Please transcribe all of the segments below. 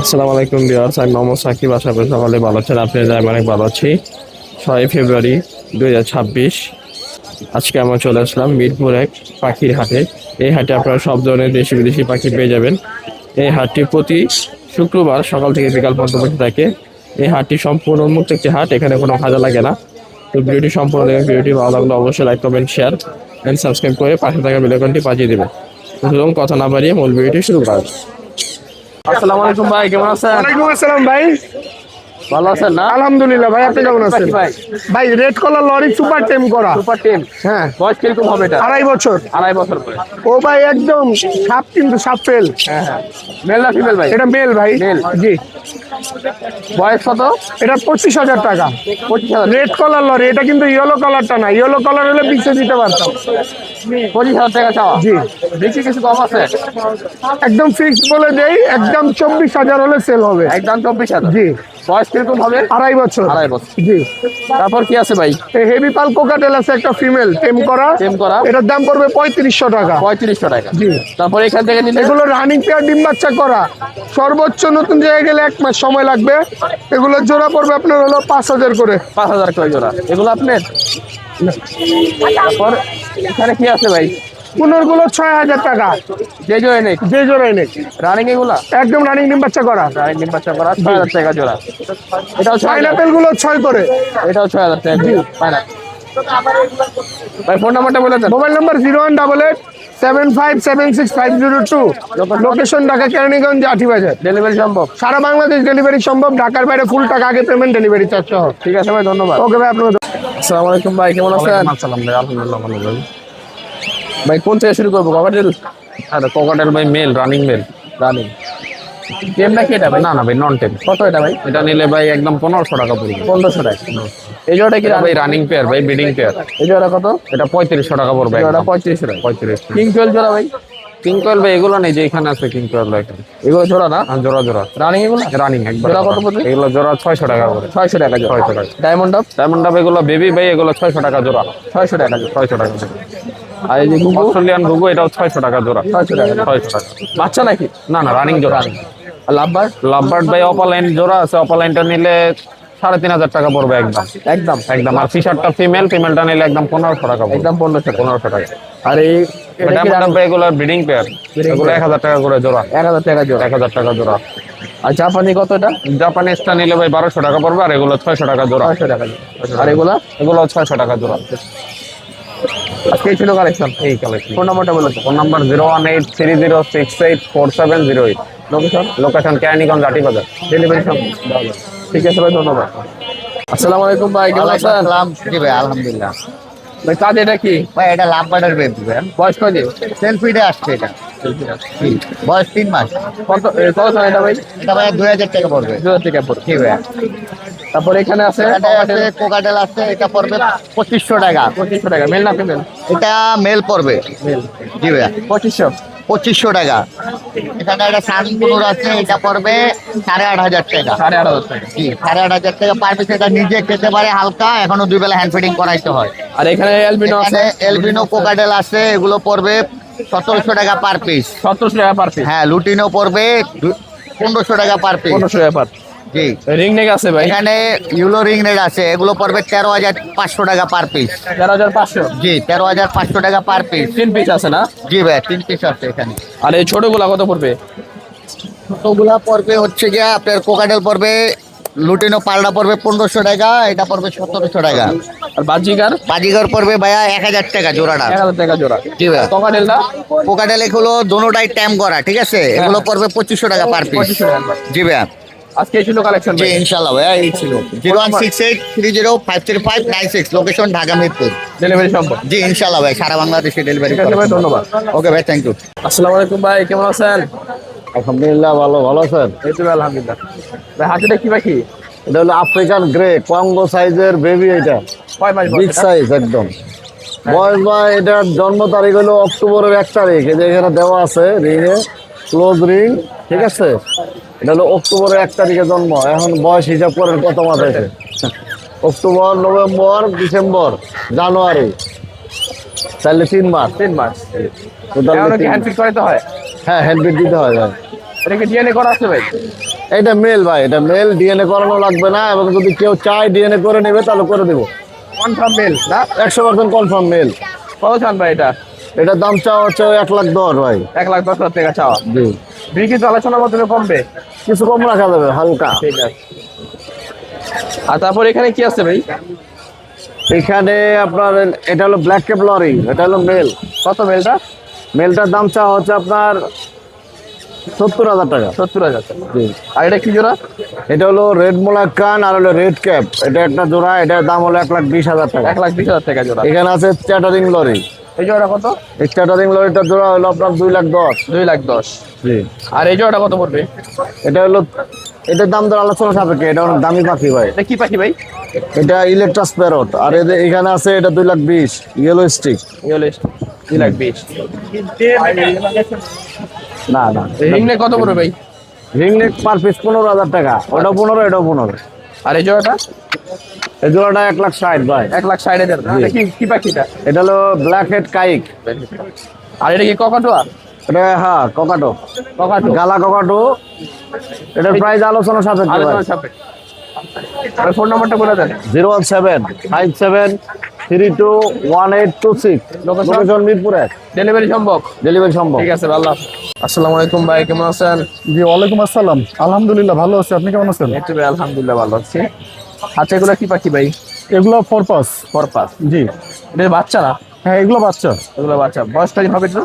আসসালামু আলাইকুম বিয়ার্স আমি মোহাম্মদ সাকিব। আশা করি সকালে ভালো আছেন আপনি যাই অনেক ভালো আছি। ছয় ফেব্রুয়ারি দুই হাজার ছাব্বিশ, আজকে আমরা চলে আসলাম মিরপুর এক পাখির হাটে। এই হাটে আপনারা সব ধরনের দেশি বিদেশি পাখি পেয়ে যাবেন। এই হাটটি প্রতি শুক্রবার সকাল থেকে বিকাল পর্যন্ত থাকে। এই হাটটি সম্পূর্ণ উন্মুক্ত একটি হাট, এখানে কোনো ভাজা লাগে না। তো ভিডিওটি সম্পূর্ণ দেখবেন, ভিডিওটি ভালো লাগলে অবশ্যই like, comment, share and subscribe করে পাশে থাকা বেলাকনটি বাজিয়ে দেবেন। সুতরাং কথা না বাড়িয়ে মূল ভিডিওটি শুরু করা। আসসালামু আলাইকুম ভাই কেমন আছেন? ওয়ালাইকুম আসসালাম ভাই। ভালো আছেন না? আলহামদুলিল্লাহ ভাই আপনি কেমন আছেন? ভাই। ভাই রেড কলার লরি সুপার টেম করা। Super team. হ্যাঁ। বয়স কীরকম হবে এটা? আড়াই বছর। আড়াই বছর করে ও ভাই একদম সাপ কিন্তু সাপ ফেল হ্যাঁ হ্যাঁ। মেল না ফিমেল ভাই? এটা মেল ভাই। Male। জি। বয়স কত? এটা পঁচিশ হাজার টাকা। পঁচিশ হাজার। রেড কলার লরি এটা কিন্তু ইয়েলো কালারটা না। ইয়েলো কালার হলে বিছে দিতে পারতাম। পঁচিশ হাজার টাকা চাওয়া? জি। বেশি কিছু কম আছে? একদম ফিক্স বলে দেই একদম চব্বিশ হাজার হলে সেল হবে। একদম চব্বিশ হাজার। জি। বয়স কীরকম হবে? আড়াই বছর। আড়াই বছর। জি। তারপর কি আছে ভাই? হেভি পাল কোকাটেল আছে একটা ফিমেল টেম করা। টেম করা। এটার দাম পড়বে পঁয়ত্রিশশো টাকা। পঁয়ত্রিশশো টাকা। জি। তারপর এখান থেকে নিলে? এগুলো রানিং পেয়ার ডিম বাচ্চা করা। সর্বোচ্চ নতুন জায়গায় গেলে এক মাস সময় লাগবে। এগুলো জোড়া পড়বে আপনার হলো পাঁচ হাজার করে। পাঁচ হাজার করে জোড়া। এগুলো আপনার? তারপর এখানে কি আছে ভাই? পুনর্গুলো ছয় হাজার টাকা। যে নেই? যে জোড়াই নেই। রানিং এগুলা? একদম রানিং ডিম বাচ্চা করা। রানিং ডিম বাচ্চা করা ছয় হাজার টাকা জোড়া। এটাও পাইনাপেলগুলো ছয় করে। এটাও ছয় হাজার টাকা ভাই ফোন নাম্বারটা বলে দেন। Mobile number zero one double eight seven five seven six five zero two location Dhaka Keraniganj Aati Bazar delivery সম্ভব? সারা বাংলাদেশ ডেলিভারি সম্ভব। ঢাকার বাইরে ফুল টাকা আগে পেমেন্ট ডেলিভারি চার্জ সহ। ঠিক আছে ভাই ধন্যবাদ। ওকে ভাই আপনার আসসালামু আলাইকুম ভাই কেমন আছেন? আসসালাম ভাই আলহামদুলিল্লাহ ভালো ভাই। ভাই কোন থেকে শুরু করব? কবাডিল আরে কোকাটেল ভাই মেল রানিং মেল রানিং টেম নাকি এটা ভাই? না না ভাই নন টেন কত এটা ভাই? এটা নিলে ভাই একদম পনেরোশো টাকা পড়বে। পনেরোশো টাকা। এই জোড়াটা কি ভাই রানিং পেয়ার ভাই বিডিং পেয়ার এই জোড়া কত? এটা পঁয়ত্রিশশো টাকা পড়বে জোড়া পঁয়ত্রিশশো টাকা। পঁয়ত্রিশ। কিং টুয়েলভ জোড়া ভাই? কিং কোয়েল ভাই এগুলো নেই যে এখানে আছে কিং কোয়েল এখানে এগুলো জোড়া না? আর জোড়া জোড়া। রানিং এগুলো? রানিং একবার জোড়া কত পড়বে? এগুলো জোড়া ছয়শো টাকা করে। ছয়শো টাকা জোড়া। ছয়শো টাকা। ডায়মন্ড আপ ডায়মন্ড আপ এগুলো বেবি ভাই এগুলো ছয়শো টাকা জোড়া। ছয়শো টাকা। জোড়া ছয়শো টাকা। জোড়া আর এই যে গুগু অস্ট্রেলিয়ান এটাও ছয়শো টাকা জোড়া। ছয়শো টাকা। ছয়শো টাকা। বাচ্চা নাকি? না না রানিং জোড়া। আর লাভবার লাভবার্ড ভাই অপালাইন জোড়া আছে অপালাইনটা নিলে সাড়ে তিন হাজার টাকা পড়বে একদম। একদম? একদম আর ফিশারটা ফিমেল ফিমেলটা নিলে একদম পনেরোশো টাকা একদম পনেরোশো টাকা। পনেরোশো টাকা। আর এই এগুলো ব্রিডিং পেয়ার এগুলো এক হাজার টাকা করে জোড়া। এক হাজার টাকা জোড়া। এক হাজার টাকা জোড়া। আর জাপানি কত এটা? জাপানিজটা নিলে ভাই বারোশো টাকা পড়বে আর এগুলো ছয়শো টাকা জোড়া। ছয়শো টাকা জোড়া। আর এগুলা? এগুলো ছয়শো টাকা জোড়া। আজকে এই ছিল কালেকশন এই কালেকশন ফোন নাম্বারটা বলে দাও। Phone number zero one eight three zero six eight four seven zero eight. Location location Keraniganj Aati Bazar delivery সম্ভব ঠিক আছে ভাই ধন্যবাদ। আসসালামু আলাইকুম ভাই কেমন আছেন? ভাই আলহামদুলিল্লাহ। ভাই কাজ এটা কি? ভাই এটা লাভ বার্ডার বেবি বয়স কয়দিন সেলফিডে আসছে এটা। বয়স তিন মাস। কত কত এটা ভাই? এটা ভাই দুই হাজার টাকা পড়বে। দু হাজার টাকা পড়ে জি ভাই। তারপরে এখানে আছে কোকাটেল আছে এটা পড়বে পঁচিশশো টাকা। পঁচিশশো টাকা মেল না ফিমেল? এটা মেল পড়বে। মেল। জি ভাই পঁচিশশো? পঁচিশশো টাকা। এখানে একটা সানপুর আছে এটা পড়বে সাড়ে আট হাজার টাকা। সাড়ে আট হাজার টাকা। জি সাড়ে আট হাজার টাকা পার পিস এটা নিজে খেতে পারে হালকা এখনও দুই বেলা হ্যান্ড ফিডিং করাইতে হয়। আর এখানে এলবিনো আছে। এলবিনো কোকাটেল আছে এগুলো পড়বে সতেরোশো টাকা পার পিস সতেরোশো টাকা পার পিস হ্যাঁ লুটিনো পড়বে পনেরোশো টাকা পার পিস পনেরোশো টাকা পার জি। রিং নেক আছে ভাই। এখানে ইউলো রিং আছে এগুলো পড়বে তেরো হাজার পাঁচশো টাকা পার পিস। তেরো হাজার পাঁচশো? জি তেরো হাজার পাঁচশো টাকা পার পিস। তিন পিস আছে না? জি ভাই তিন পিস আছে এখানে। আর এই ছোটগুলা কত পড়বে? ওগুলা পড়বে হচ্ছে গিয়া আপনার কোকাটেল পড়বে লুটিনো পাল্টা পড়বে পনেরোশো টাকা এটা পড়বে সতেরোশো টাকা। আর বাজিকার? বাজিগর পড়বে ভাইয়া এক হাজার টাকা জোড়াটা। এক হাজার টাকা জোড়া। জি ভাই। কোকাটেল এগুলো দোনোটাই ট্যাম করা ঠিক আছে? এগুলো পড়বে পঁচিশশো টাকা পার পিস। জি ভাইয়া। আজকে এই ছিল কালেকশন জি ইনশাল্লাহ ভাইয়া এই ছিল। Zero one six eight three zero five three five nine six location Dhaka Mirpur. Delivery সম্ভব জি ইনশাল্লাহ ভাই সারা বাংলাদেশে ডেলিভারি ভাই ধন্যবাদ। ওকে ভাই থ্যাংক ইউ আসসালামু আলাইকুম ভাই কেমন আছেন? আলহামদুলিল্লাহ ভালো ভালো স্যার এই তো ভাই, আলহামদুলিল্লাহ। ভাই হাতিটা কি পাখি? এটা হলো আফ্রিকান গ্রে কঙ্গো সাইজের বেবি এটা। কয় মাস বিগ সাইজ একদম। বয়স ভাই এটার জন্ম তারিখ হলো অক্টোবরের এক তারিখ। এই যে এখানে দেওয়া আছে রিংয়ে ক্লোজ রিং ঠিক আছে? এটা হলো অক্টোবরের এক তারিখে জন্ম এখন বয়স হিসাব করেন কত মাস আছে? October November December January. তাহলে তিন মাস। তিন মাস। হয়। হ্যাঁ হেলমেট দিতে হয় ভাই। এটা কি ডিএনএ করা আছে ভাই? এটা মেল ভাই। এটা মেল ডিএনএ করানো লাগবে না এবং যদি কেউ চায় ডিএনএ করে নেবে তাহলে করে দেবো। কনফার্ম মেল না? একশো পার্সেন্ট কনফার্ম মেল কত চান ভাই এটা? এটার দাম চাওয়া হচ্ছে এক লাখ দশ ভাই। এক লাখ দশ হাজার টাকা চাওয়া। জি। বিক্রি তো আলোচনার মাধ্যমে কমবে। কিছু কম রাখা যাবে হালকা। ঠিক আছে। আর তারপর এখানে কি আছে ভাই? এখানে আপনার এটা হলো ব্ল্যাক ক্যাপ লরি এটা হলো মেল কত মেলটা মেলটার দাম চাওয়া হচ্ছে আপনার সত্তর হাজার টাকা। সত্তর হাজার টাকা। জি। আর এটা কি জোড়া? এটা হলো রেড মোলার কান আর হলো রেড ক্যাপ এটা একটা জোড়া এটার দাম হলো এক লাখ বিশ হাজার টাকা। এক লাখ বিশ হাজার টাকা জোড়া। এখানে আছে চ্যাটারিং লরি এই জোড়া কত? এই লরিটার জোড়া হলো আপনার দুই লাখ দশ। দুই লাখ দশ। জি। আর এই জোড়াটা কত পড়বে? এটা হলো এটার দাম দর আলোচনা সাপেক্ষে এটা অনেক দামি পাখি ভাই। এটা কি পাখি ভাই? এটা ইলেকট্রাস প্যারট আর এখানে আছে এটা দুই লাখ বিশ ইয়েলো স্টিক ইয়েলো দুই লাখ বিশ। না না কত পড়বে ভাই? পার পিস পনেরো হাজার টাকা ওটা পনেরো এটাও পনেরো। আর এই জোড়াটা? এই জোড়াটা এক লাখ ষাট ভাই। এক লাখ ষাট হাজার। কি পাখিটা? এটা হলো ব্ল্যাক হেড কাইক আর এটা কি ককাটোয়া এটা হ্যাঁ ককাটো। ককাটো। গালা ককাটো। এটার প্রাইস আলোচনা সাপেক্ষে আলোচনা সাপে ফোন নাম্বারটা বলে দেন। Zero one seven five seven three two one eight two six. Location Mirpur এক। ডেলিভারি সম্ভব? ডেলিভারি সম্ভব। ঠিক আছে আল্লাহ আসসালামু আলাইকুম ভাই কেমন আছেন? জি ওয়ালাইকুম আসসালাম। আলহামদুলিল্লাহ ভালো আছি। আপনি কেমন আছেন? আলহামদুলিল্লাহ ভালো আছি। আচ্ছা এগুলো কি পাখি ভাই? এগুলো ফোর পাস পরপাস? জি। এটা বাচ্চা না? হ্যাঁ এগুলো বাচ্চা। এগুলো বাচ্চা। বয়সটা কি হবে একটু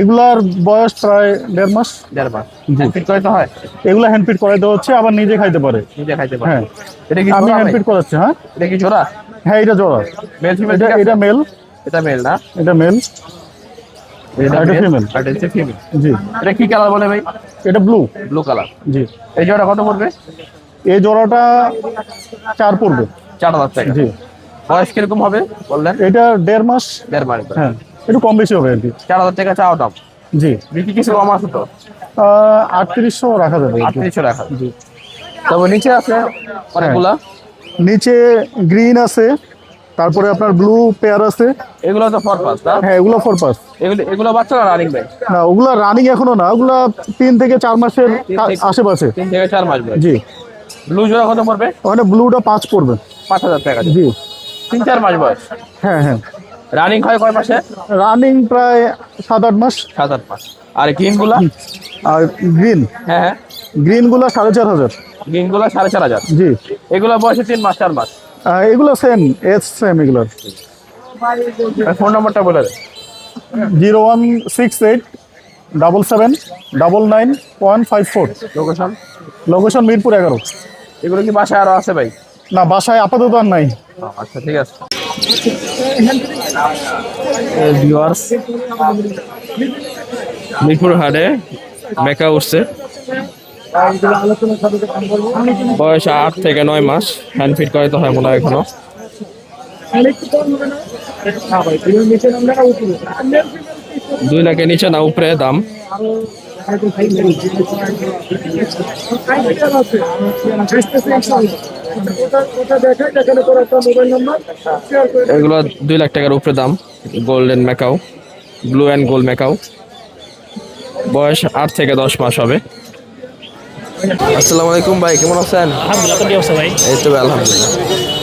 এগুলার বয়স প্রায় দেড় মাস। দেড় মাস। জি। ফিট করে হয়? এগুলো হ্যান্ড ফিট করাই দেওয়া হচ্ছে আবার নিজে খাইতে পারে। নিজে খাইতে পারে। হ্যাঁ। এটা কি আমি জোড়া হ্যান্ড ভাই? করাচ্ছি হ্যাঁ। এটা কি জোড়া? হ্যাঁ এটা জোড়া। মেল ফিমেল এটা এটা মেল এটা মেল না? এটা মেল এটা আর এটা ফিমেল জি। এটা কি কালার বলে ভাই? এটা ব্লু ব্লু কালার জি। এই জোড়া কত পড়বে? এই জোড়াটা চার পড়বে। চার হাজার টাকা। জি। বয়স কীরকম হবে বললেন? এটা দেড় মাস। দেড় মাস। হ্যাঁ একটু কম বেশি হবে আর কি। চার হাজার টাকা চাওয়া দাম। জি। বিক্রি কিছু কম আছে তো? আটত্রিশশো রাখা যাবে। আটত্রিশশো টাকা তবে নিচে আছে অনেকগুলা? নিচে গ্রিন আছে তারপরে আপনার ব্লু পেয়ার আছে। এগুলো তো ফরপাস না? হ্যাঁ এগুলো ফোর পাস। এগুলো এগুলো বাচ্চা না রানিং ভাই না ওগুলা রানিং এখনও না ওগুলা তিন থেকে চার মাসের আশেপাশে। তিন থেকে চার মাস জি। ব্লু জোড়া কত পড়বে? ওখানে ব্লুটা পাঁচ পড়বে। পাঁচ হাজার টাকা জি। তিন চার মাস বয়স? হ্যাঁ হ্যাঁ। রানিং হয় কয় মাসে? রানিং প্রায় সাত আট মাস। সাত আট মাস। আর গ্রিনগুলা আর গ্রিন হ্যাঁ হ্যাঁ। গ্রিন সাড়ে চার হাজার। গ্রিনগুলা সাড়ে চার হাজার? জি। এগুলো বয়সে তিন মাস চার মাস? এগুলো সেম এজ সেম এগুলোর। ফোন নাম্বারটা বলে দেন zero one six eight double seven double nine one five four. Location location Mirpur এগারো। এগুলো কি বাসায় আরও আছে ভাই? না বাসায় আপাতত আর নাই। আচ্ছা ঠিক আছে। ভিউয়ার্স মিরপুর হাটে মেকা উঠছে। বয়স আট থেকে নয় মাস হ্যান্ড ফিট করে তো হয় মনে হয় এখনও। দুই লাখের নিচে না উপরে দাম। এগুলো দুই লাখ টাকার উপরে দাম golden macaw blue and gold macaw. বয়স আট থেকে দশ মাস হবে। আসসালামু আলাইকুম ভাই কেমন আছেন? আলহামদুলিল্লাহ ভাই? এই তো আলহামদুলিল্লাহ।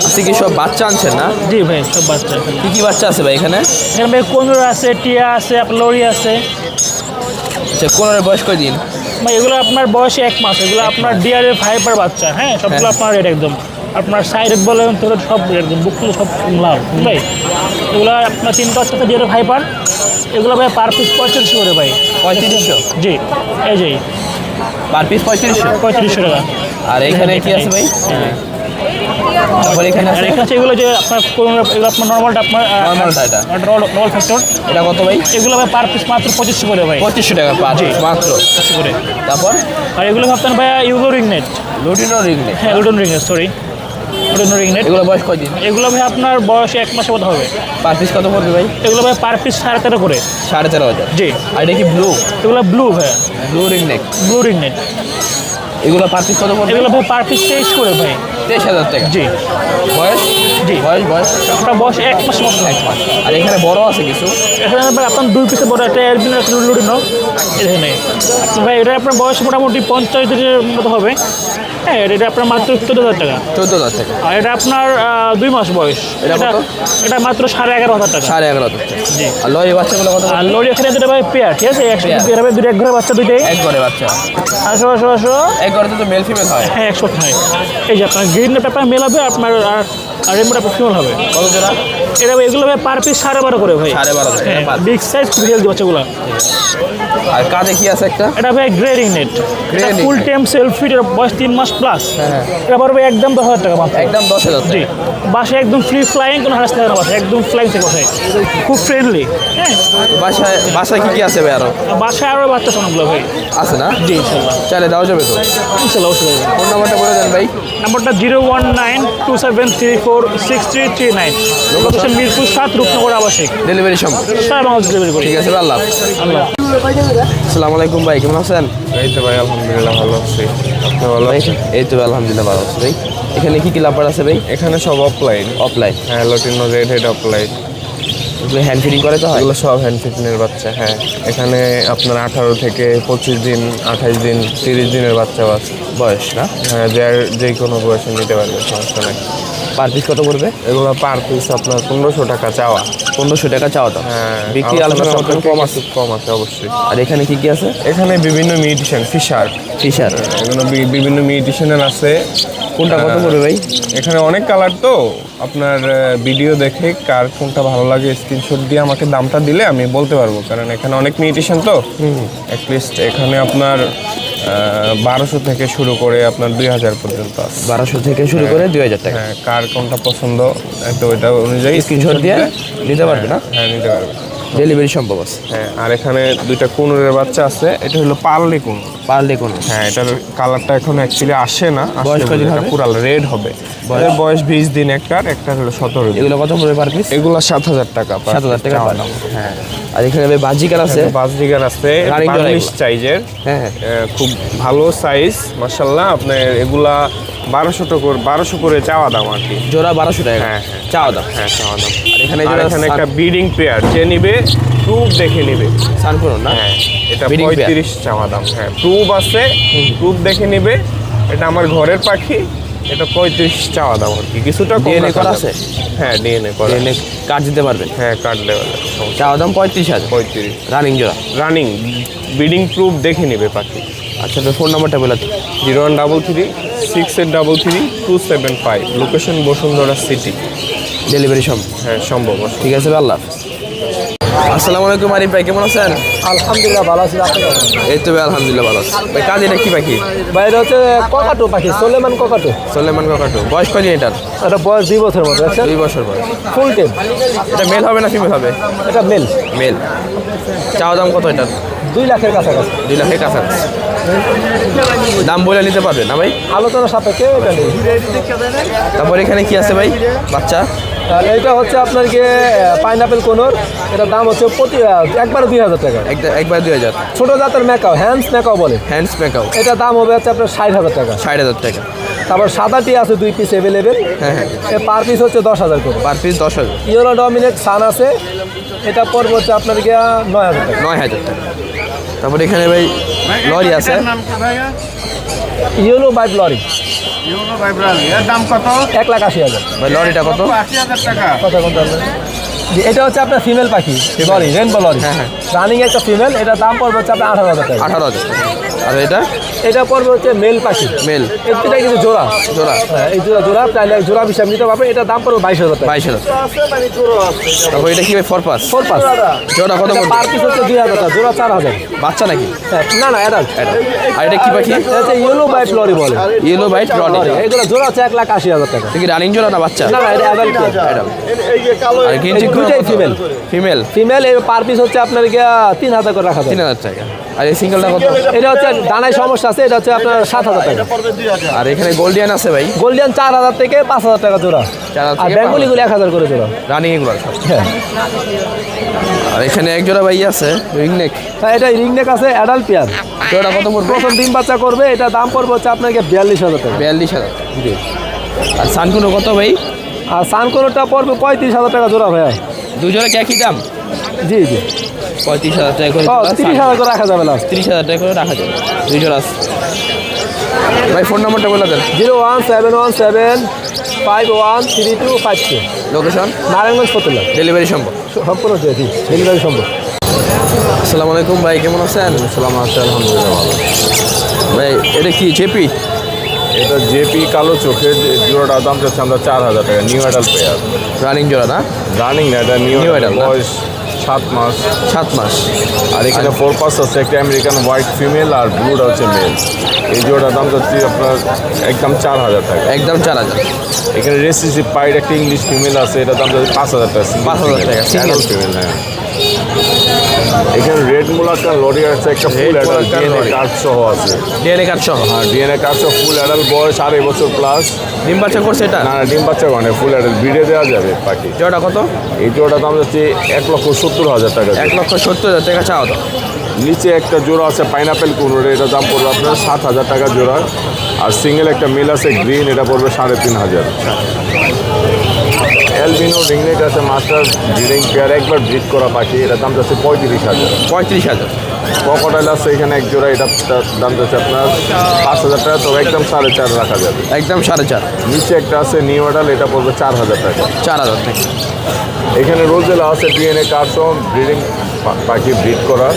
আপনি কি সব বাচ্চা আনছেন না? জি ভাই সব বাচ্চা। কি কি বাচ্চা আছে ভাই এখানে? এখানে ভাই কোনোর আছে টিয়া আছে আপনার লরি আছে। আচ্ছা কোন বয়স দিন? ভাই এগুলো আপনার বয়সে এক মাস। এগুলো আপনার ডিয়ারের ফাইবার বাচ্চা হ্যাঁ? সবগুলো হ্যাঁ। আপনার রেট একদম। আপনার সাইড বলেন তো সব একদম। বুকগুলো সব লাভ ভাই। এগুলো আপনার তিন পাঁচ টাকা ডিয়ারের ফাইবার। এগুলো ভাই পার পিস পঁয়ত্রিশশো করে ভাই। পঁয়ত্রিশশো? জি এই যে। পার পিস পঁয়ত্রিশশো? পঁয়ত্রিশশো টাকা। আর এখানে কি আছে ভাই? হ্যাঁ। তারপর এখানে আছে? এখানে আছে এগুলো যে আপনার কোনো এগুলো আপনার নর্মালটা আপনার এটা। নর্মাল ফ্যাক্টর এটা কত ভাই? এগুলো ভাই পার পিস মাত্র পঁচিশশো করে ভাই। পঁচিশশো টাকা পার মাত্র। করে। তারপর? আর এগুলো ভাবতেন ভাই ইউগো রিং নেট লুটিনো রিং নেই হ্যাঁ lutino ring neck sorry lutino ring neck এগুলো বয়স কয় দিন? এগুলো ভাই আপনার বয়সে এক মাসের মতো হবে। পার পিস কত পড়বে ভাই? এগুলো ভাই পার পিস সাড়ে তেরো করে। সাড়ে তেরো হাজার। জি। আর এটা কি ব্লু এগুলো ব্লু ভাই। Blue ring neck blue ring neck এগুলো পার পিস কত পড়বে? এগুলো ভাই পার পিস তেইশ করে ভাই। তেইশ হাজার টাকা। জি। বয়স? জি। বয়স বয়স? আপনার বয়স এক মাস মতো। এক মাস। আর এখানে বড় আছে কিছু? এখানে ভাই আপনার দুই পিসে বড় একটা এলবিন একটা লুডিনো এখানে। আপনার ভাই এটা আপনার বয়স মোটামুটি পঞ্চাশ দিনের মতো হবে। হ্যাঁ এটা আপনার মাত্র চোদ্দ হাজার টাকা। চোদ্দ হাজার টাকা। আর এটা আপনার দুই মাস বয়স। এটা এটা মাত্র সাড়ে এগারো হাজার টাকা। সাড়ে এগারো হাজার জি। আর লরি বাচ্চাগুলো কত? আর লরি এখানে দুটো ভাই পেয়ার ঠিক আছে? দুটো এক ঘরে বাচ্চা দুইটাই। এক ঘরে বাচ্চা। আসো আসো আসো। এক ঘরে তো মেল ফিমেল হয়। হ্যাঁ একশো হয় এই যে আপনার গ্রিন পেপার মেল হবে আপনার আর ফিমেল হবে। কত জোড়া? এটা এগুলো ভাই পার পিস সাড়ে বারো করে ভাই। সাড়ে বারো হ্যাঁ বিগ সাইজ খুব হেলদি বাচ্চাগুলো আর কাজে কি আছে একটা? এটা ভাই গ্রেডিং নেট এটা ফুল। টাইম সেলফি এর বয়স তিন মাস প্লাস হ্যাঁ। এটা পারবে একদম দশ হাজার টাকা মাত্র। একদম দশ হাজার জি। বাসে একদম ফ্রি ফ্লাইং কোনো হারাস থাকে না বাসে একদম ফ্লাইং থেকে বসে। খুব ফ্রেন্ডলি হ্যাঁ। বাসায় বাসায় কি কি আছে ভাই আরও? বাসায় আরও বাচ্চা শোনাগুলো ভাই। আছে না? জি ইনশাল্লাহ। চালে দেওয়া যাবে তো? ইনশাল্লাহ অবশ্যই ফোন নাম্বারটা বলে দেন ভাই। নাম্বারটা zero one nine two seven three four six three three nine. Location Mirpur সাত রূপনগর আবাসিক। ডেলিভারি সম্ভব সারা বাংলাদেশ ডেলিভারি করি। ঠিক আছে আল্লাহ আল্লাহ। আসসালামু আলাইকুম ভাই কেমন আছেন? এই তো ভাই আলহামদুলিল্লাহ ভালো আছি। আপনি ভালো আছেন? এই তো আলহামদুলিল্লাহ ভালো আছি ভাই। এখানে কি কি আছে ভাই? এখানে সব অফলাইন অফলাইন হ্যাঁ লটিনো রেড হেড অফলাইন এগুলো হ্যান্ড ফিটিং করে তো হয়? এগুলো সব হ্যান্ড ফিটনের বাচ্চা হ্যাঁ। এখানে আপনার আঠারো থেকে পঁচিশ দিন আঠাইশ দিন তিরিশ দিনের বাচ্চা আছে। বয়স না? হ্যাঁ যে কোনো বয়সে নিতে পারবে সমস্যা নাই। পার পিস কত পড়বে? এগুলো পার পিস আপনার পনেরোশো টাকা চাওয়া। পনেরোশো টাকা চাওয়া দাম হ্যাঁ বিক্রি আলোচনা কম আছে। কম আছে অবশ্যই। আর এখানে কি কি আছে? এখানে বিভিন্ন মিউটিশন ফিশার ফিশার এগুলো বিভিন্ন মিউটিশনের আছে। কোনটা কত পড়বে ভাই? এখানে অনেক কালার তো। আপনার ভিডিও দেখে কার কোনটা ভালো লাগে স্ক্রিনশট দিয়ে আমাকে দামটা দিলে আমি বলতে পারব। কারণ এখানে অনেক মিউটেশন তো। অ্যাটলিস্ট এখানে আপনার বারোশো থেকে শুরু করে আপনার দুই হাজার পর্যন্ত বারোশো থেকে শুরু করে দুই হাজার টাকা। হ্যাঁ কার কোনটা পছন্দ তো ওইটা অনুযায়ী স্ক্রিনশট দিয়ে নিতে পারবে না? হ্যাঁ নিতে পারবে। ডেলিভারি সম্ভব আছে। হ্যাঁ আর এখানে দুইটা কুনুরের বাচ্চা আছে এটা হলো পার্লি কুনুর। পারলে কোনো হ্যাঁ এটার কালারটা এখন অ্যাকচুয়ালি আসে না বয়স? পুরাল রেড হবে। এর বয়স বিশ দিন একটার একটা হলো সতেরো এগুলো কত পড়বে পার পিস এগুলো সাত হাজার টাকা সাত হাজার টাকা। হ্যাঁ। আর এখানে বাজিকার আছে? দিকের আছে এগুলো। সাইজের হ্যাঁ। খুব ভালো সাইজ মার্শাল্লাহ আপনার এগুলা বারোশো টাকা বারোশো করে চাওয়া দাম আর কি। জোড়া বারোশো টাকা হ্যাঁ, হ্যাঁ। চাওয়া দাম হ্যাঁ চাওয়া দাম আর এখানে এখানে একটা বিডিং পেয়ার যে নিবে প্রুফ দেখে নিবে। সানপুরন না? হ্যাঁ এটা পঁয়ত্রিশ চাওয়া দাম হ্যাঁ প্রুফ আছে প্রুফ দেখে নিবে। এটা আমার ঘরের পাখি এটা পঁয়ত্রিশ চাওয়া দাম আর কি। কিছুটা কম DNA করা আছে? হ্যাঁ ডিএনএ করা এনে কার্ড দিতে পারবেন হ্যাঁ কার্ড দেওয়া চাওয়া দাম পঁয়ত্রিশ হাজার। পঁয়ত্রিশ। রানিং জোড়া? রানিং বিডিং প্রুফ দেখে নিবে পাখি। আচ্ছা তো ফোন নাম্বারটা বলে। Zero one double three six eight double three two seven five. Location Bashundhara city delivery সম্ভব। হ্যাঁ সম্ভব ঠিক আছে আল্লাহ। আসসালামু আলাইকুম আরিফ ভাই কেমন আছেন? আলহামদুলিল্লাহ ভালো আছি। এই তো ভাই আলহামদুলিল্লাহ ভালো আছি। ভাই কাজ এটা কি পাখি? বাইরে হচ্ছে ককাটু পাখি সোলেমান ককাটু। সোলেমান কাকাটু। বয়স কয়দিন এটার? এটা বয়স দুই বছর মতো দেখছেন দুই বছর বয়স। ফুল টেম এটা মেল হবে না ফিমেল হবে? এটা মেল মেল চাওয়া দাম কত এটার? দুই লাখের কাছাকাছি। দুই লাখের কাছাকাছি। দাম বলে নিতে পারবেন না ভাই? আলোচনা সাপেক্ষে এটা নেই। তারপর এখানে কি আছে ভাই? বাচ্চা? এটা হচ্ছে আপনার গিয়ে পাইনাপেল কোনোর। এটার দাম হচ্ছে প্রতি একবারে দুই হাজার টাকা। একবার দুই হাজার। ছোটো জাতের মেকাও হ্যান্ডস মেকাও বলে। হ্যান্ডস মেকআপ এটা দাম হবে হচ্ছে আপনার ষাট হাজার টাকা। ষাট হাজার টাকা। তারপর সাদাটি আছে দুই পিস অ্যাভেলেবেল হ্যাঁ হ্যাঁ। পার পিস হচ্ছে দশ হাজার করে। পার পিস দশ হাজার। ইউরো ডমিনেট সান আছে। এটা পড়বে হচ্ছে আপনার গিয়া নয় হাজার টাকা। নয় হাজার টাকা। তারপর এখানে ভাই লরি আছে। Yellow bib lory. দাম কত? এক লাখ আশি হাজার। ভাই লরিটা কত? আশি হাজার টাকা। কথা এটা হচ্ছে আপনার ফিমেল পাখি লরি রেনবো লরি। হ্যাঁ, হ্যাঁ। রানিং একটা ফিমেল এটা দাম পড়বে হচ্ছে আপনার আঠারো হাজার টাকা। আঠারো হাজার আর এটা এটা পড়বে হচ্ছে মেল পাখি। মেল এর দুটা কিন্তু জোড়া। জোড়া। হ্যাঁ এই জোড়া জোড়া চাইলে জোড়া হিসাব নিতে পারবেন এটা দাম পড়বে বাইশ হাজার বাইশ হাজার। তারপর এটা কি ভাই ফোর পাস ফোর পাঁচ জোড়া কত পড়বে? পার পিস হচ্ছে দুই হাজার টাকা জোড়া চার হাজার। বাচ্চা নাকি? হ্যাঁ, না না অ্যাডাল্ট এটা আর এটা কি পাখি? এটা ইয়েলো বাইট লরি বলে। ইয়েলো বাইট লরি এইগুলো জোড়া হচ্ছে এক লাখ আশি হাজার টাকা। এটা কি রানিং জোড়া না বাচ্চা? না না এটা অ্যাডাল্ট এটা আর চিক দুইটাই ফিমেল ফিমেল ফিমেল এর পার পিস হচ্ছে আপনার তিন হাজার করে রাখা যায়। তিন হাজার টাকা। আর এই সিঙ্গেলটা কত? এটা হচ্ছে ডানায় সমস্যা আছে এটা হচ্ছে আপনার সাত হাজার টাকা। আর এখানে গোল্ডিয়ান আছে ভাই। গোল্ডেন চার হাজার থেকে পাঁচ হাজার টাকা জোড়া। আর বেঙ্গলিগুলো এক হাজার করে জোড়া। রানিং এগুলো হ্যাঁ। আর এখানে এক জোড়া ভাই আছে রিংনেক হ্যাঁ, এটা রিংনেক আছে অ্যাডাল্ট পেয়ার জোড়া কত পড়বে? প্রথম ডিম বাচ্চা করবে এটা দাম পড়বে হচ্ছে আপনাকে বিয়াল্লিশ হাজার টাকা। বিয়াল্লিশ হাজার জি। আর সানকুনো কত ভাই? আর সানকোনোটা পড়বে পঁয়ত্রিশ হাজার টাকা জোড়া ভাইয়া। দুজনে কি একই দাম? জি জি। পঁয়ত্রিশ হাজার টাকা করে তিরিশ হাজার করে রাখা যাবে লাস্ট তিরিশ হাজার টাকা করে রাখা যাবে। দুই জোড়া ভাই ফোন নাম্বারটা বলে দেন। Zero one seven one seven five one three two five two. Location Narayanganj Fatullah. Delivery সম্ভব। সম্পূর্ণ জি ডেলিভারি সম্ভব। আসসালামু আলাইকুম ভাই কেমন আছেন? সালাম আছে আলহামদুলিল্লাহ ভালো। ভাই এটা কি জেপি এটা জেপি কালো চোখের যে জোড়াটার দাম যাচ্ছে আমরা চার হাজার টাকা নিউ অ্যাডাল পেয়ার রানিং জোড়া না? রানিং না এটা নিউ অ্যাডাল বয়স সাত মাস। সাত মাস। আর এখানে ফোর পাস আছে একটা আমেরিকান হোয়াইট ফিমেল আর ব্লুটা হচ্ছে মেল এই জোড়ার দাম যাচ্ছে আপনার একদম চার হাজার টাকা। একদম চার হাজার। এখানে রেসিসি পাইড একটা ইংলিশ ফিমেল আছে এটা দাম যাচ্ছে পাঁচ হাজার টাকা। 5,000 টাকা, ফিমেল হ্যাঁ। এখানে রেড মুলাকার লরি আছে একটা ফুল ডিএনএ কার্ড সহ আছে। ডিএনএ কার্ড সহ? হ্যাঁ ডিএনএ কার্ড সহ ফুল অ্যাডাল্ট বয়স আড়াই বছর প্লাস ডিম বাচ্চা করছে এটা? না না ডিম বাচ্চা মানে ফুল অ্যাডাল্ট ভিড়ে দেওয়া যাবে পাখি জোড়া কত? এই জোড়াটার দাম যাচ্ছে এক লক্ষ সত্তর হাজার টাকা এক লক্ষ সত্তর হাজার টাকা দাও নিচে একটা জোড়া আছে পাইনাপেল কুনুর এটা দাম পড়বে আপনার সাত হাজার টাকা জোড়া। আর সিঙ্গেল একটা মিল আছে গ্রিন এটা পড়বে সাড়ে তিন হাজার। অ্যালবিনো রিংনেট আছে মাস্টার ব্রিডিং পেয়ার একবার ব্রিড করা পাখি এটার দাম যাচ্ছে পঁয়ত্রিশ হাজার। পঁয়ত্রিশ হাজার। ককটাইল আছে এখানে এক জোড়া এটা দাম যাচ্ছে আপনার পাঁচ হাজার টাকা তবে একদম সাড়ে চার রাখা যাবে। একদম সাড়ে চার। নিচে একটা আছে নিউ অ্যাডাল এটা পড়বে চার হাজার টাকা। চার হাজার টাকা। এখানে রোজেলা আছে ডিএনএ কার্টন ব্রিডিং পাখি ব্রিড করা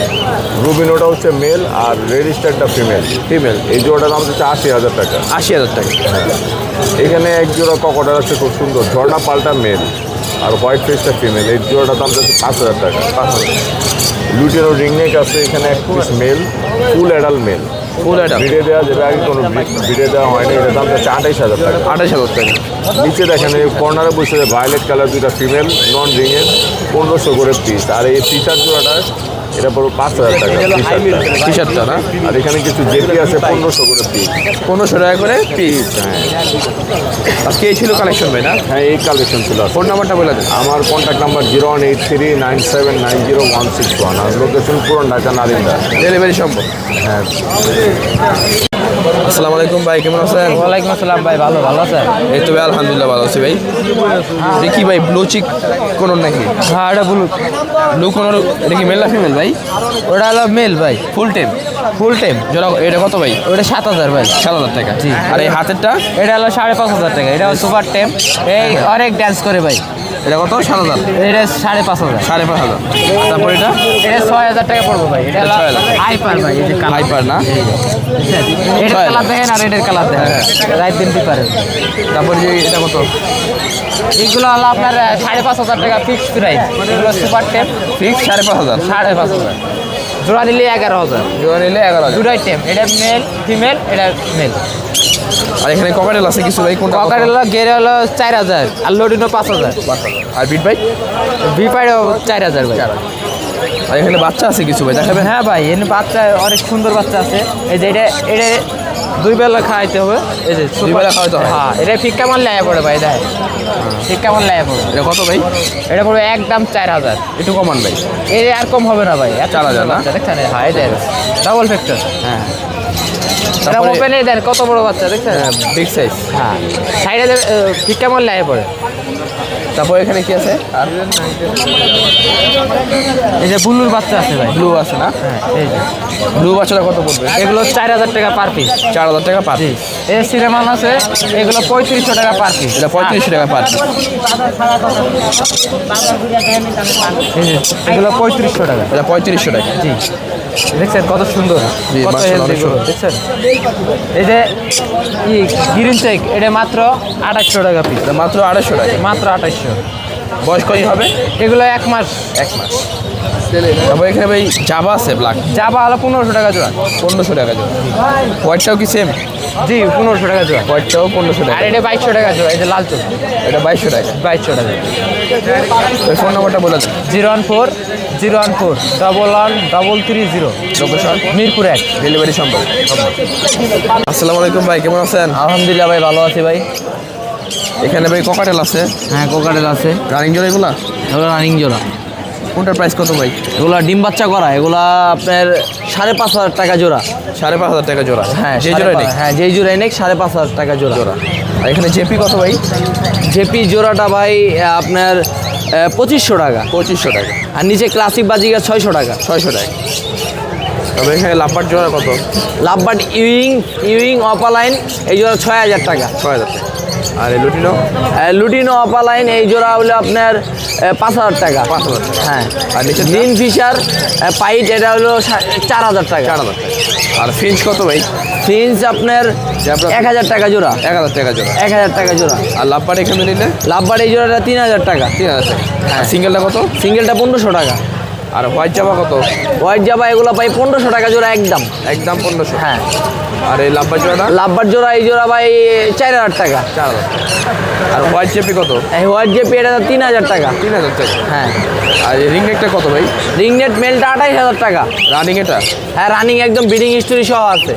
রুবিনোটা হচ্ছে মেল আর রেজিস্টারটা ফিমেল ফিমেল এই জোড়াটার দাম হচ্ছে আশি হাজার টাকা। আশি হাজার টাকা। এখানে এক জোড়া ককটার আছে খুব সুন্দর। ঝর্ণা পাল্টা মেল আর হোয়াইট ফেসটা ফিমেল এই জোড়াটার দাম হচ্ছে পাঁচ হাজার টাকা। পাঁচ হাজার। লুটেরো রিংনেক আছে এখানে এক piece male full adult male full adult ভিড়ে দেওয়া যেটা আগে কোনো ভিড়ে দেওয়া হয়নি এটার দাম হচ্ছে আঠাইশ হাজার টাকা। আঠাশ হাজার টাকা। নিচে দেখেন এই কর্নারে বসে ভায়োলেট কালার দুইটা ফিমেল নন রিংয়ের পনেরোশো করে পিস আর এই টি শার্ট জোড়াটা এটা পড়বে পাঁচ হাজার টাকা টি শার্টটা টি। শার্টটা না? আর এখানে কিছু জেপি আছে পনেরোশো করে পিস পনেরোশো টাকা করে পিস আজকে এই ছিল কালেকশন ভাই না? হ্যাঁ এই কালেকশন ছিল। ফোন নাম্বারটা বলে দেন। আমার contact number zero one eight three nine seven nine zero one six one আর লোকেশন পুরো ঢাকা নারিন্দা ডেলিভারি সম্ভব। হ্যাঁ। আসসালামু আলাইকুম ভাই কেমন আছেন? ওয়ালাইকুম আসসালাম ভাই ভালো ভালো আছেন? এই তো ভাই আলহামদুলিল্লাহ ভালো আছি ভাই। দেখি ভাই ব্লু চিক কোন নাকি? হ্যাঁ এটা ব্লু ব্লু কোন এটা কি মেল না ফিমেল ভাই? ওটা হলো মেল ভাই। ফুল টেম ফুল টাইম জোড়া এটা কত ভাই? ওটা সাত হাজার ভাই। সাত হাজার টাকা। জি। আর এই হাতেরটা? এটা হলো সাড়ে পাঁচ হাজার টাকা। এটা সুপার টেম এই অনেক ড্যান্স করে ভাই। এটা কত? সাত হাজার? এটা সাড়ে পাঁচ হাজার। সাড়ে পাঁচ হাজার। তারপর এটা? এটা ছয় হাজার টাকা পড়ব ভাই। এটা ছয় হাজার। হাইপার ভাই হাইপার না? এটার ছয় কালার দেখেন আর এটার কালার দেখেন রাইট দিন পারেন তারপর যে এটা কত? এগুলো হলো আপনার সাড়ে পাঁচ হাজার টাকা ফিক্সড প্রাইস এগুলো সুপার ফিক্স সাড়ে পাঁচ হাজার। সাড়ে পাঁচ হাজার। জোড়া নিলে এগারো হাজার। জোড়া নিলে এগারো হাজার। দুটাই টেম এটা মেল ফিমেল এটা মেল আর এখানে ককাটেল আছে কিছু ভাই? কোনটা কত? গেরে হলো চার হাজার। আর লোডিনো পাঁচ হাজার। আর বিট ভাই? ভিপাইডও চার হাজার ভাই। আর এখানে বাচ্চা আছে কিছু ভাই? দেখাবেন। হ্যাঁ ভাই এনে বাচ্চা অনেক সুন্দর বাচ্চা আছে। এই যে এটা এটা দুই বেলা খাওয়াইতে হবে। এই যে দুই বেলা খাওয়াইতে হয়? হ্যাঁ এটা ফিক্কা মাল লেয়া পড়ে ভাই দেখ। ফিক্কা মাল লেয়া পড়ে এটা কত ভাই? এটা পড়বে একদম চার হাজার। একটু কমান ভাই। এর আর কম হবে না ভাই চার হাজার না? দেখছেন? হ্যাঁ এই ডাবল ফ্যাক্টর হ্যাঁ। এটা তারপরে- ওপেনে দেন কত বড় বাচ্চা দেখছেন? বিগ সাইজ হ্যাঁ। সাইডে ফিক্কা মাল লেয়া পড়ে? তারপর এখানে কি আছে? আর? এই যে বুলুর বাচ্চা আছে ভাই। ব্লু আছে না? হ্যাঁ এই যে। ব্লু বাচ্চাটা কত পড়বে? এগুলো চার হাজার টাকা পার পিস চার হাজার টাকা পার এই সিনেমা আছে এগুলো পঁয়ত্রিশশো টাকা পার পিস এটা পঁয়ত্রিশশো টাকা পার এগুলো পঁয়ত্রিশশো টাকা। এটা পঁয়ত্রিশশো টাকা। জি। দেখছেন কত সুন্দর কত হেলদি দেখছেন? এই যে কি গ্রিন চেক এটা মাত্র আঠাশশো টাকা পিস মাত্র আড়াইশো টাকা। মাত্র আঠাশশো। বয়স কই হবে? এগুলো এক মাস। এক মাস। তারপর এখানে ভাই জাবা আছে ব্ল্যাক জাবা হলো পনেরোশো টাকা জোড়া। পনেরোশো টাকা জোড়া। হোয়াইটটাও কি সেম জি পনেরোশো টাকা জোড়া। হোয়াইটটাও পনেরোশো আর টাকা এটা বাইশশো টাকা জোড়া এই যে লাল চোখ। এটা বাইশশো টাকা। বাইশশো টাকা। ফোন নাম্বারটা বলে দেন zero one four zero one four double one double three zero location Mirpur এক। ডেলিভারি সম্ভব। আসসালামু আলাইকুম ভাই কেমন আছেন? আলহামদুলিল্লাহ ভাই ভালো আছি ভাই। এখানে ভাই ককাটেল আছে। হ্যাঁ কোকাটেল আছে। রানিং জোড়া এগুলা? এগুলো রানিং জোড়া। কোনটার প্রাইস কত ভাই? এগুলা ডিম বাচ্চা করা এগুলা আপনার সাড়ে পাঁচ হাজার টাকা জোড়া। সাড়ে পাঁচ হাজার টাকা জোড়া। হ্যাঁ যে জোড়াই নেই। হ্যাঁ যেই জোড়াই নেই সাড়ে পাঁচ হাজার টাকা জোড়া। জোড়া। আর এখানে জেপি কত ভাই? জেপি জোড়াটা ভাই আপনার পঁচিশশো টাকা। পঁচিশশো টাকা। আর নিচে ক্লাসিক বাজিগার ছয়শো টাকা। ছয়শো টাকা। তবে এখানে লাভবার জোড়া কত? লাভবাট ইউইং ইউইং অপালাইন এই জোড়া ছয় হাজার টাকা। ছয় হাজার টাকা। আর এই লুটিনো লুটিনো অপালাইন এই জোড়া হলো আপনার পাঁচ হাজার টাকা। পাঁচ হাজার টাকা। হ্যাঁ। আর নিচে গ্রিন ফিশার পাইট এটা হলো চার হাজার টাকা। চার হাজার টাকা। আর ফিঞ্চ কত ভাই? ফিন্স আপনার এক হাজার টাকা জোড়া। এক হাজার টাকা জোড়া। এক হাজার টাকা জোড়া। আর লাভবার এখানে নিলে? লাভবার এই জোড়াটা তিন হাজার টাকা। তিন হাজার টাকা। হ্যাঁ। সিঙ্গেলটা কত? সিঙ্গেলটা পনেরোশো টাকা। আর হোয়াইট জামা কত? হোয়াইট জাবা এগুলো পাই পনেরোশো টাকা জোড়া একদম। একদম পনেরোশো। হ্যাঁ। আর এই লাভবার জোড়াটা? লাভবার জোড়া এই জোড়া ভাই চার হাজার টাকা। চার হাজার আর হোয়াইট চেপি কত? এই হোয়াইট জেপি এটা তিন হাজার টাকা। তিন হাজার টাকা। হ্যাঁ। আর রিং নেকটা কত ভাই? রিংনেট মেলটা আঠাইশ হাজার টাকা। রানিং এটা? হ্যাঁ রানিং একদম বিডিং হিস্টোরি সহ আছে।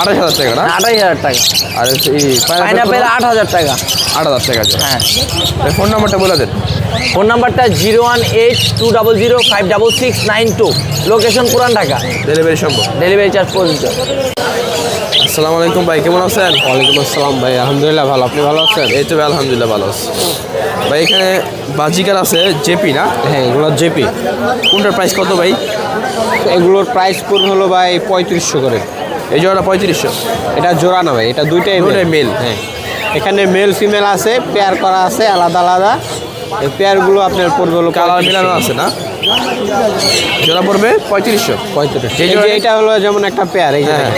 আঠাশ হাজার টাকা না? আঠাইশ হাজার টাকা। আর এই পাইনাপেল আট হাজার টাকা। আট হাজার টাকা হ্যাঁ। ফোন নাম্বারটা বলে দেন। ফোন নাম্বারটা zero one eight two double zero five double six nine two. Location পুরান ঢাকা। ডেলিভারি সম্ভব ডেলিভারি চার্জ পর্যন্ত। আসসালামু আলাইকুম ভাই কেমন আছেন? ওয়ালাইকুম আসসালাম ভাই আলহামদুলিল্লাহ ভালো আপনি ভালো আছেন? এই তো ভাই, আলহামদুলিল্লাহ ভালো আছি। ভাই এখানে বাজিকার আছে জেপি না? হ্যাঁ এগুলোর জেপি। কোনটার প্রাইস কত ভাই? এগুলোর প্রাইস কোন হলো ভাই পঁয়ত্রিশশো করে। এই জোড়াটা পঁয়ত্রিশশো। এটা জোড়া না ভাই এটা দুইটাই দুইটাই মেল হ্যাঁ। এখানে মেল ফিমেল আছে পেয়ার করা আছে আলাদা আলাদা। এই পেয়ারগুলো আপনার পড়বে হলো কালার মিলানো আছে না? জোড়া পড়বে পঁয়ত্রিশশো। পঁয়ত্রিশ। এই যে এটা হলো যেমন একটা পেয়ার এই যে হ্যাঁ।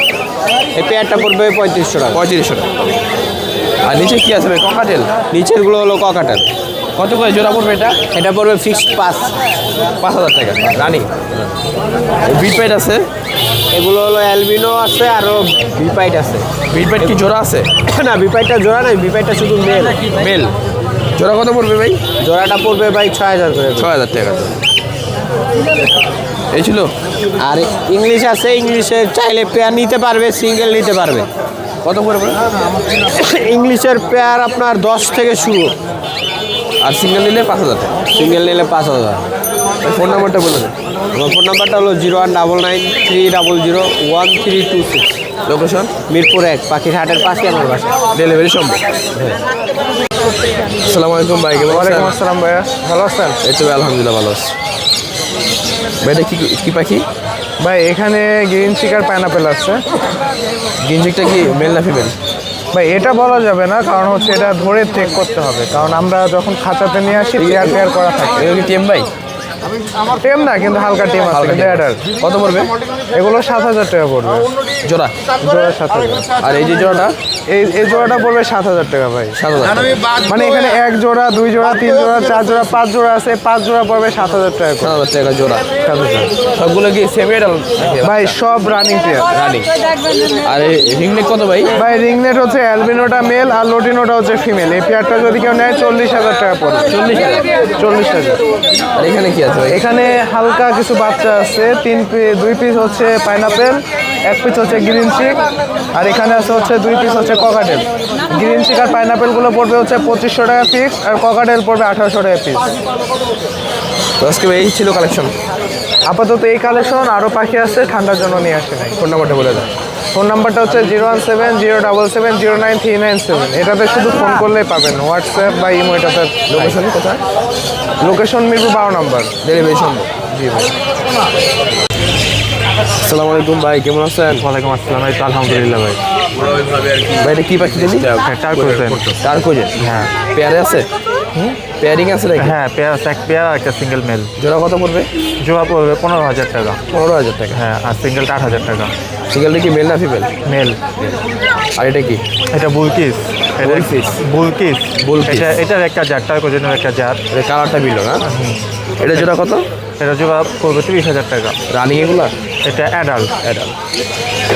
এই পেয়ারটা পড়বে পঁয়ত্রিশশো টাকা। পঁয়ত্রিশশো টাকা। আর নিচে কী আছে ভাই? ককাটেল নিচেরগুলো হলো ককাটার কত করে জোড়া পড়বে এটা? এটা পড়বে ফিক্সড পাঁচ পাঁচ হাজার টাকা। রানিং। পাইট আছে। এগুলো হলো অ্যালবিনো আছে আরও বিপাইট আছে। বিট পাইট কি জোড়া আছে? না বিপাইটটা জোড়া নয় বিপাইটটা শুধু মেল। মেল। জোড়া কত পড়বে ভাই? জোড়াটা পড়বে ভাই ছয় হাজার করে। ছয় হাজার টাকা। এই ছিল? আর ইংলিশ আছে ইংলিশের চাইলে পেয়ার নিতে পারবে সিঙ্গেল নিতে পারবে। কত পড়বে? ইংলিশের পেয়ার আপনার দশ থেকে শুরু। আর সিঙ্গেল নিলে পাঁচ হাজার টাকা। সিঙ্গেল নিলে পাঁচ হাজার। ফোন নাম্বারটা বলে দেন। আমার ফোন নাম্বারটা হলো zero one double nine three double zero one three two six. Location? Mirpur এক পাখির হাটের পাশে আমার বাসা। ডেলিভারি সম্ভব। আসসালামু আলাইকুম ভাই কেমন ওয়ালাইকুম আসসালাম ভাইয়া। ভালো আছেন? এই তো আলহামদুলিল্লাহ ভালো আছি। ভাই এটা কি কি পাখি? ভাই এখানে গ্রিন চিকার পাইনাপেল আছে। গিঞ্জিকটা কি মেল না ফিমেল ভাই এটা বলা যাবে না কারণ হচ্ছে এটা ধরে চেক করতে হবে। কারণ আমরা যখন খাঁচাতে নিয়ে আসি পেয়ার পেয়ার করা থাকে। এগুলো কি টিএম ভাই? টেম না কিন্তু হালকা টেম আছে কিন্তু। কত পড়বে? এগুলো সাত হাজার টাকা পড়বে। জোড়া। জোড়া সাত হাজার। আর এই যে জোড়াটা? এই এই জোড়াটা পড়বে সাত হাজার টাকা ভাই সাত হাজার মানে এখানে এক জোড়া দুই জোড়া তিন জোড়া চার জোড়া পাঁচ জোড়া আছে পাঁচ জোড়া পড়বে সাত হাজার টাকা সাত হাজার টাকা জোড়া। সাত হাজার সবগুলো কি সেমি এডাল ভাই সব রানিং পেয়ার রানিং আর রিংনেক কত ভাই? ভাই রিংনেট হচ্ছে অ্যালবিনোটা মেল আর লোটিনোটা হচ্ছে ফিমেল এই পেয়ারটা যদি কেউ নেয় চল্লিশ হাজার টাকা পড়বে। চল্লিশ চল্লিশ হাজার। আর এখানে কি আছে এখানে হালকা কিছু বাচ্চা আছে তিন দুই পিস হচ্ছে পাইনাপেল এক পিস হচ্ছে গ্রিন চিক আর এখানে আছে হচ্ছে দুই পিস হচ্ছে ককাটেল গ্রিন চিক আর পাইনাপেলগুলো পড়বে হচ্ছে পঁচিশশো টাকা পিস আর ককাটেল পড়বে আঠারোশো টাকা পিস তো আজকে এই ছিল কালেকশন আপাতত এই কালেকশন আরও পাখি আছে ঠান্ডার জন্য নিয়ে আসে নাই। ফোন নাম্বারটা বলে দেন ফোন নাম্বারটা হচ্ছে zero one seven zero double seven zero nine three nine seven এটাতে শুধু ফোন করলেই পাবেন হোয়াটসঅ্যাপ বা ইমো এটাতে লোকেশন কোথায়? লোকেশন মিরপুর বারো নাম্বার। ডেলিভারি সম্ভব জি ভাই। আসসালামু আলাইকুম ভাই কেমন আছেন? ওয়ালাইকুম আসসালাম তো আলহামদুলিল্লাহ ভাই। ভাই এটা কি পাখি জানি কোজে হ্যাঁ। পেয়ারে আছে? পেয়ারিং আছে নাকি? হ্যাঁ পেয়ার এক পেয়ার একটা সিঙ্গেল মেল জোড়া কত পড়বে? জোড়া পড়বে পনেরো হাজার টাকা। পনেরো হাজার টাকা। হ্যাঁ আর সিঙ্গেলটা আট হাজার টাকা। সিঙ্গেলটা কি মেল না ফিমেল মেল আর এটা কি? এটা বুলকিস বুলকিস। বুলকিস বুলকিস। এটা এটার একটা জাত টার কোজেনের একটা জাত কালারটা বিল না? এটা জোড়া কত? এটা জোড়া পড়বে তিরিশ হাজার টাকা। রানিং এগুলা? এটা অ্যাডাল্ট অ্যাডাল্ট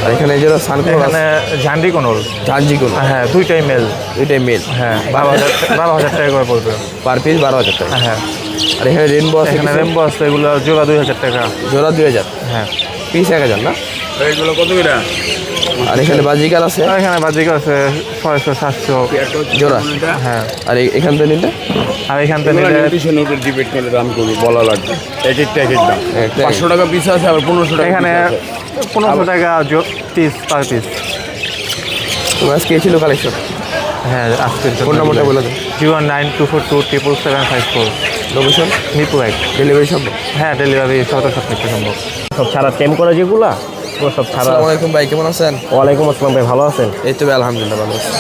আর এখানে যেটা সানফ্লাওয়ার এখানে ঝান্ডি কোনল ঝান্ডি কোনল হ্যাঁ দুইটাই মেল দুইটাই মেল হ্যাঁ বারো হাজার বারো হাজার টাকা করে পড়বে। পার পিস বারো হাজার টাকা। হ্যাঁ। আর এখানে রেনবো আছে এখানে রেনবো আছে এগুলো জোড়া দুই হাজার টাকা। জোড়া দুই হাজার। হ্যাঁ। পিস এক হাজার না? এইগুলো কত করে? আর এখানে বাজিকার আছে? এখানে বাজিক আছে ছয়শো সাতশো। জোড়া? হ্যাঁ। আর এই- এখান থেকে নিলে? আর এখান থেকে নিলে নিউট্রিশন উপর ডিবেট করে দাম করব বলা লাগবে। এক একটা এক এক দাম পাঁচশো টাকা পিস আছে আবার পনেরোশো টাকা এখানে। পনেরোশো টাকা পিস পার পিস তোমার আজকে ছিল কালেকশন হ্যাঁ আজকে ফোন নাম্বারটা বলে দাও। Zero nine two four two triple seven five four. Location Mirpur এক। ডেলিভারি সম্ভব? হ্যাঁ ডেলিভারি শত সবকিছু সম্ভব। সব ছাড়া টেম করা যেগুলা? সব ছাড়া আলাইকুম ভাই কেমন আছেন? ওয়ালাইকুম আসসালাম ভাই ভালো আছেন? এই তো ভাই আলহামদুলিল্লাহ ভালো আছি।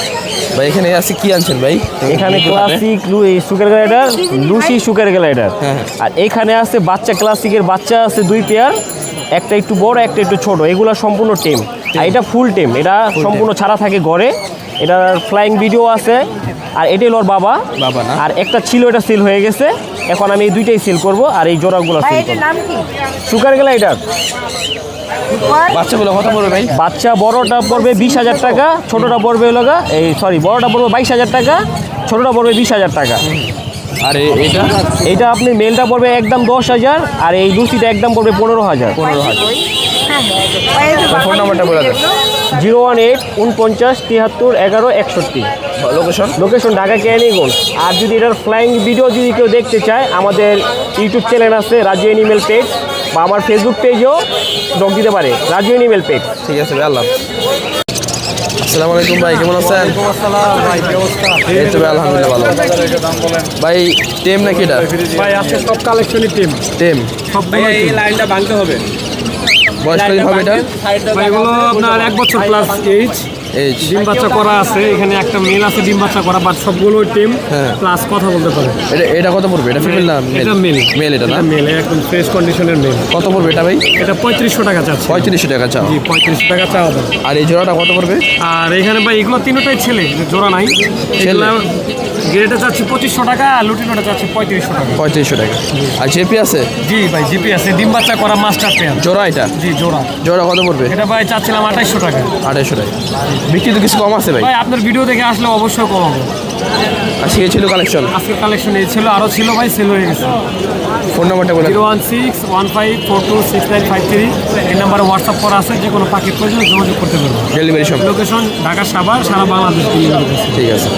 ভাই এখানে আছে কি আনছেন ভাই? এখানে ক্লাসিক সুগার গ্লাইডার লুসি সুগার গ্লাইডার হ্যাঁ, হ্যাঁ। আর এখানে আছে বাচ্চা ক্লাসিকের বাচ্চা আছে দুই পেয়ার একটা একটু বড় একটা একটু ছোট। এগুলা সম্পূর্ণ টেম আর এটা ফুল টেম এটা সম্পূর্ণ ছাড়া থাকে ঘরে। এটার ফ্লাইং ভিডিও আছে। আর এটাই ওর বাবা। বাবা না? আর একটা ছিল এটা সিল হয়ে গেছে। এখন আমি এই দুইটাই সেল করব আর এই জোড়াগুলো সেল করব নাম কি? সুগার গ্লাইডার বাচ্চাগুলো কত পড়বে ভাই? বাচ্চা বড়টা পড়বে বিশ হাজার টাকা ছোটটা পড়বে লগা এই সরি বড়টা পড়বে বাইশ হাজার টাকা ছোটটা পড়বে বিশ হাজার টাকা। আর এটা? এইটা আপনি মেলটা পড়বে একদম দশ হাজার আর এই লুচিটা একদম পড়বে পনেরো হাজার। পনেরো হাজার। ফোন নাম্বারটা বলে দেন। জিরো ওয়ান এইট উনপঞ্চাশ তিয়াত্তর এগারো একষট্টি। লোকেশন লোকেশন ঢাকা কেরানীগঞ্জ আর যদি এটার ফ্লাইং ভিডিও যদি কেউ দেখতে চায় আমাদের ইউটিউব চ্যানেল আছে রাজু এনিমেল পেজ বা আমার ফেসবুক পেজও যোগ দিতে পারে রাজু এনিমেল পেজ ঠিক আছে ভাই আল্লাহ। আসসালামু আলাইকুম ভাই কেমন আছেন? এই তো আলহামদুলিল্লাহ ভালো। ভাই টেম নাকি এটা? ভাই আজকে সব কালেকশনই টিম টেম এই লাইনটা ভাঙতে হবে। বয়স কত হবে এটা? ভাই এগুলো আপনার এক বছর প্লাস এইজ এইজ ডিম বাচ্চা করা আছে এখানে একটা মেল আছে ডিম বাচ্চা করা বাট সবগুলো টিম হ্যাঁ। প্লাস কথা বলতে পারে। এটা এটা কত পড়বে? এটা ফিমেল না এটা মেল মেল এটা না? মেল একদম ফ্রেশ কন্ডিশনের মেল কত পড়বে এটা ভাই? এটা পঁয়ত্রিশশো টাকা চাচ্ছে। পঁয়ত্রিশশো টাকা চাও। জি পঁয়ত্রিশশো টাকা দাম আর এই জোড়াটা কত পড়বে? আর এখানে ভাই এগুলো তিনটাই ছেলে জোড়া নাই। এগুলো গ্রেটা চাচ্ছি পঁচিশশো টাকা আর লুটিনোটা চাচ্ছি পঁয়ত্রিশশো টাকা। পঁয়ত্রিশশো টাকা। আর জেপি আছে? জি ভাই জিপি আছে ডিম বাচ্চা করা মাস্টার পেয়ার জোড়া এটা? জি জোড়া। জোড়া কত পড়বে? এটা ভাই চাচ্ছিলাম আঠাইশশো টাকা। আড়াইশো টাকা। বিক্রি তো কিছু কম আছে ভাই। ভাই আপনার ভিডিও দেখে আসলে অবশ্যই কম হবে। আজকে ছিল কালেকশন আজকের কালেকশন এই ছিল আরও ছিল ভাই সেল হয়ে গেছে। ফোন নাম্বারটা বলে zero one six one five four two six nine five three এই নাম্বারে হোয়াটসঅ্যাপ করা আছে যে কোনো পাখির প্রয়োজন যোগাযোগ করতে পারবেন। ডেলিভারি সব লোকেশন ঢাকা সাভার সারা বাংলাদেশ। ঠিক আছে।